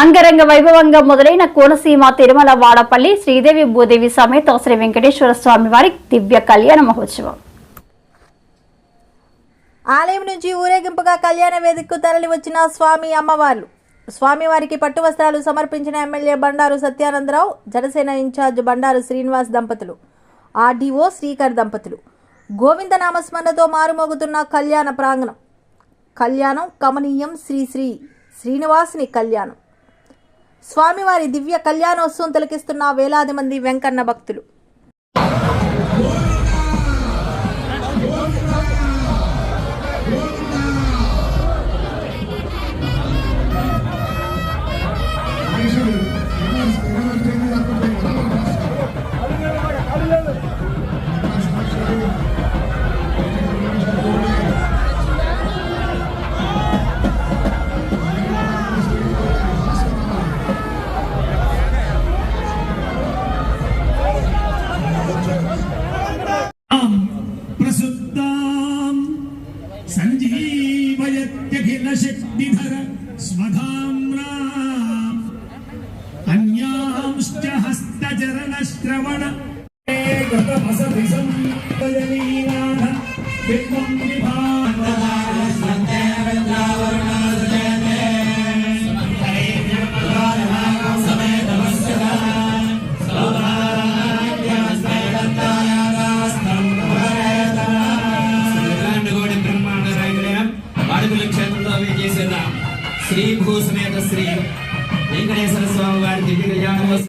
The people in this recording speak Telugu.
అంగరంగ వైభవంగా మొదలైన కోనసీమ తిరుమల వాడపల్లి శ్రీదేవి భూదేవి సమేత శ్రీ వెంకటేశ్వర స్వామి వారి దివ్య కళ్యాణ మహోత్సవం. ఆలయం నుంచి ఊరేగింపుగా కళ్యాణ వేదికకు తరలి వచ్చిన స్వామి అమ్మవార్లు. స్వామివారికి పట్టు వస్త్రాలు సమర్పించిన ఎమ్మెల్యే బండారు సత్యానందరావు జనసేన ఇన్ఛార్జ్ బండారు శ్రీనివాస్ దంపతులు ఆర్డీఓ శ్రీకర్ దంపతులు. గోవింద నామస్మరణతో మారుమోగుతున్న కళ్యాణ ప్రాంగణం. కళ్యాణం కమనీయం శ్రీ శ్రీ శ్రీనివాసుని కళ్యాణం. స్వామివారి దివ్య కళ్యాణోత్సవం తిలకిస్తున్న వేలాది మంది వెంకన్న భక్తులు. सञ्जीवयत्यखिलशक्तिधर स्वधाम्ना अन्यांश्च हस्तचरणश्रवण। गतवसति सम्पदनीनाथ विद्वम् తిరుమల క్షేత్రంలో వేచేసిన శ్రీ భూసమేత శ్రీ వెంకటేశ్వర స్వామి వారి దివ్య